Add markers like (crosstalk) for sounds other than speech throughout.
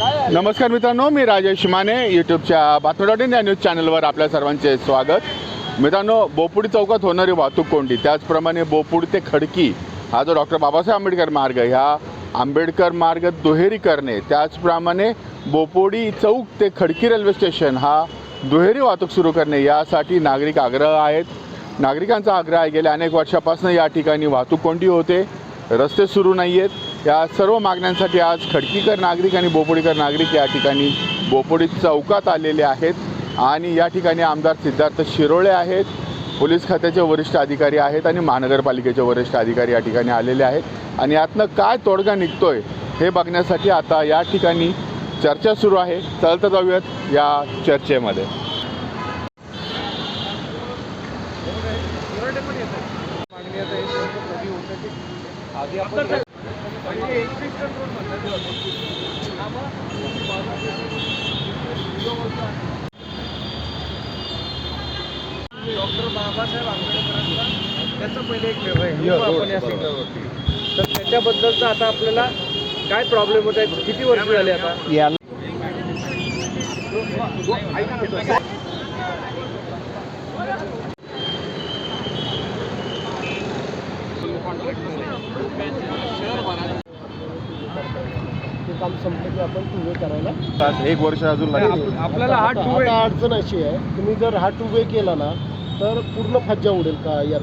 नमस्कार मित्रांनो मी राजेश माने यूट्यूबच्या बातमी डॉट इन या न्यूज चॅनलवर आपल्या सर्वांचे स्वागत. मित्रांनो बोपुडी चौकात होणारी वाहतूक कोंडी त्याचप्रमाणे बोपुडी ते खडकी हा जो डॉक्टर बाबासाहेब आंबेडकर मार्ग ह्या आंबेडकर मार्ग दुहेरी करणे त्याचप्रमाणे बोपोडी चौक ते खडकी रेल्वे स्टेशन हा दुहेरी वाहतूक सुरू करणे यासाठी नागरिक आग्रह आहेत. नागरिकांचा आग्रह आहे गेल्या अनेक वर्षापासून या ठिकाणी वाहतूक कोंडी होते. रस्ते सुरू नाही आहेत या सर्व मागण्यांसाठी आज खडकीकर नागरिक आणि बोपोडीकर नागरिक या ठिकाणी बोपोडी चौकात आलेले आहेत. आणि या ठिकाणी आमदार सिद्धार्थ शिरोळे आहेत. पोलीस खात्याचे वरिष्ठ अधिकारी आहेत आणि महानगरपालिकेचे वरिष्ठ अधिकारी या ठिकाणी आलेले आहेत. आणि यातनं काय तोडगा निघतोय हे बघण्यासाठी आता या ठिकाणी चर्चा सुरू आहे. चलता जाऊयात या चर्चेमध्ये. डॉक्टर बाबासाहेब आंबेडकरांचा त्याचं पहिले एक व्यवहार आहे. आपण या सिग्नलवरती. तर त्याच्याबद्दलचं आता आपल्याला काय प्रॉब्लेम होत आहे किती वर्ष झाले आता? ते काम संपलं की आपण टू वे करायला. एक वर्ष अजून लागेल. आपल्याला हा टू वे अडचण अशी आहे तुम्ही जर हा टू वे केला ना तर पूर्ण फज्जा उडेल का या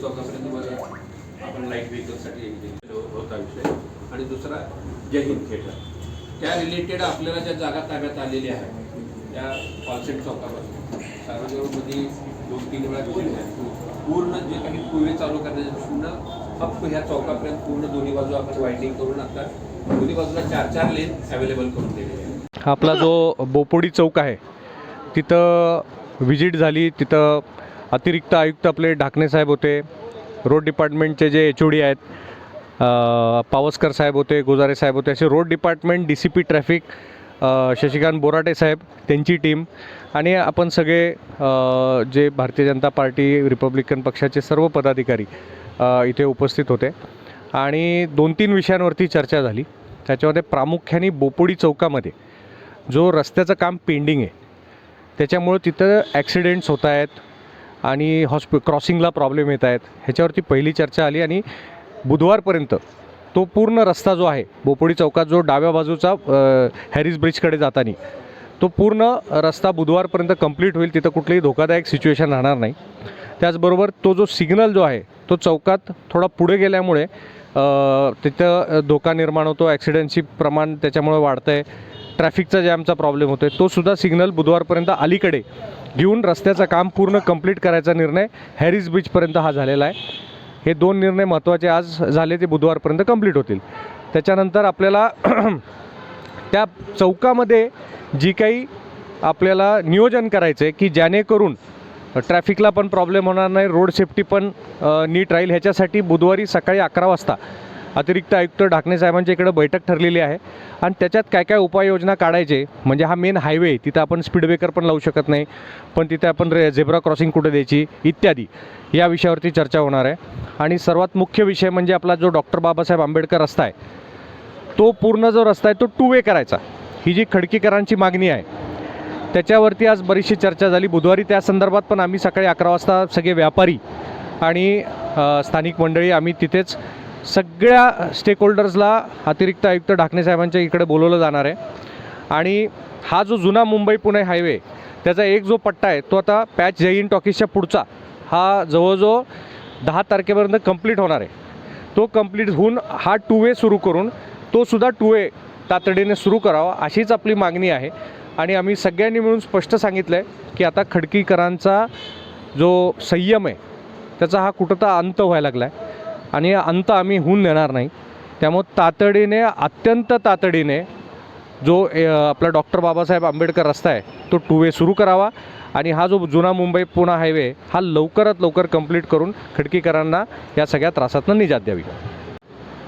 चौकापर्यंत मध्ये आपण लाइट व्हेकलसाठी एक होता विषय. आणि दुसरा जय हिंद थिएटर. त्या रिलेटेड आपल्याला ज्या जागा ताब्यात आलेल्या आहेत त्या कॉलसेट चौकापासून. सार्वजनिकमध्ये दोन तीन वेळा visit पूर्ण जे काही पूर्वी चालू करण्याच्या पूर्ण अप ह्या चौकापर्यंत पूर्ण दोन्ही बाजू आपण वायडिंग करून आता दोन्ही बाजूला चार चार लेन अवेलेबल करून दिलेले आहे आपला जो बोपोडी चौक आहे तिथं व्हिजिट झाली तिथं अतिरिक्त आयुक्त आपले ढाकणे साहेब होते रोड डिपार्टमेंटचे जे एच ओ डी आहेत पावसकर साहेब होते गोजारे साहेब होते असे road department D C P traffic Shashikant Borate saheb त्यांची टीम आणि आपण सगळे जे भारतीय जनता पार्टी रिपब्लिकन पक्षाचे सर्व पदाधिकारी इथे उपस्थित होते. आणि दोन तीन विषयांवरती चर्चा झाली. त्याच्यामध्ये प्रामुख्याने बोपोडी चौकामध्ये जो रस्त्याचं काम पेंडिंग आहे त्याच्यामुळं तिथं ॲक्सिडेंट्स होत आहेत आणि हॉस्पि क्रॉसिंगला प्रॉब्लेम येत आहेत. ह्याच्यावरती पहिली चर्चा आली आणि बुधवारपर्यंत तो पूर्ण रस्ता जो आहे बोपोडी चौकात जो डाव्या बाजूचा हॅरिस ब्रिजकडे जाताना तो पूर्ण रस्ता बुधवारपर्यंत कंप्लीट होईल तिथं कुठलीही धोकादायक सिच्युएशन राहणार नाही. त्याचबरोबर तो जो सिग्नल जो आहे तो चौकात थोडा पुढे गेल्यामुळे तिथं धोका निर्माण होतो ॲक्सिडेंटची प्रमाण त्याच्यामुळे वाढतं आहे ट्रॅफिकचा जॅमचा प्रॉब्लेम होतो आहे तोसुद्धा सिग्नल बुधवारपर्यंत अलीकडे घेऊन रस्त्याचं काम पूर्ण कंप्लीट करायचा निर्णय हॅरिस बीचपर्यंत हा झालेला आहे. हे दोन निर्णय महत्त्वाचे आज झाले ते बुधवारपर्यंत कंप्लीट होतील. त्याच्यानंतर आपल्याला (clears throat) त्या चौकामध्ये जी काही आपल्याला नियोजन करायचं आहे की जेणेकरून ट्रॅफिकला पण प्रॉब्लेम होणार नाही रोड सेफ्टी पण नीट राहील. ह्याच्यासाठी बुधवारी सकाळी अकरा वाजता अतिरिक्त आयुक्त ढाकणे साहेबांच्या इकडं बैठक ठरलेली आहे. आणि त्याच्यात काय काय उपाययोजना काढायचे म्हणजे हा मेन हायवे तिथं आपण स्पीड ब्रेकर पण लावू शकत नाही पण तिथे आपण रे झेब्रा क्रॉसिंग कुठे द्यायची इत्यादी या विषयावरती चर्चा होणार आहे. आणि सर्वात मुख्य विषय म्हणजे आपला जो डॉक्टर बाबासाहेब आंबेडकर रस्ता आहे तो पूर्ण जो रस्ता आहे तो टू वे करायचा. ही जी खडकीकरांची मागणी आहे त्याच्यावरती आज बरीचशी चर्चा झाली. बुधवारी त्या संदर्भात पण आम्ही सकाळी अकरा वाजता सगळे व्यापारी आणि स्थानिक मंडळी आम्ही तिथेच सगळ्या स्टेक होल्डर्सला अतिरिक्त आयुक्त ढाकणे साहेबांच्या इकडे बोलवलं जाणार आहे. आणि हा जो जुना मुंबई पुणे हायवे त्याचा एक जो पट्टा आहे तो आता पॅच जैन टॉकीजच्या पुढचा हा जवळजवळ दहा तारखेपर्यंत कंप्लीट होणार आहे. तो कंप्लीट होऊन हा टू वे सुरू करून तो सुद्धा टू वे तातडीने सुरू करावा अशीच आपली मागणी आहे. आणि आम्ही सगळ्यांनी मिळून स्पष्ट सांगितलं आहे की आता खडकीकरांचा जो संयम आहे त्याचा हा कुठं तर अंत व्हायला लागला आहे आणि अंत आम्ही होऊन देणार नाही. त्यामुळं तातडीने अत्यंत तातडीने जो आपला डॉक्टर बाबासाहेब आंबेडकर रस्ता आहे तो टू वे सुरू करावा आणि हा जो जुना मुंबई पुणा हायवे हा लवकरात लवकर कंप्लीट करून खडकीकरांना या सगळ्या त्रासातनं निजात द्यावी.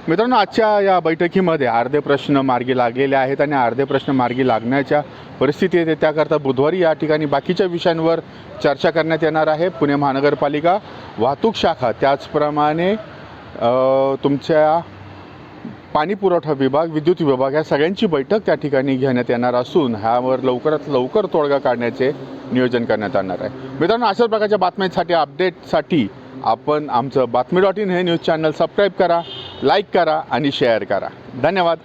मित्रांनो आजच्या या बैठकीमध्ये अर्धे प्रश्न मार्गी लागलेले आहेत आणि अर्धे प्रश्न मार्गी लागण्याच्या परिस्थिती येते. त्याकरता बुधवारी या ठिकाणी बाकीच्या विषयांवर चर्चा करण्यात येणार आहे. पुणे महानगरपालिका वाहतूक शाखा त्याचप्रमाणे तुमच्या पाणी पुरवठा विभाग विद्युत विभाग या सगळ्यांची बैठक त्या ठिकाणी घेण्यात येणार असून ह्यावर लवकरात लवकर तोडगा काढण्याचे नियोजन करण्यात येणार आहे. मित्रांनो अशाच प्रकारच्या बातम्यांसाठी अपडेटसाठी आपण आमचं बातमी डॉट इन हे न्यूज चॅनल सबस्क्राईब करा लाईक करा आणि शेअर करा. धन्यवाद.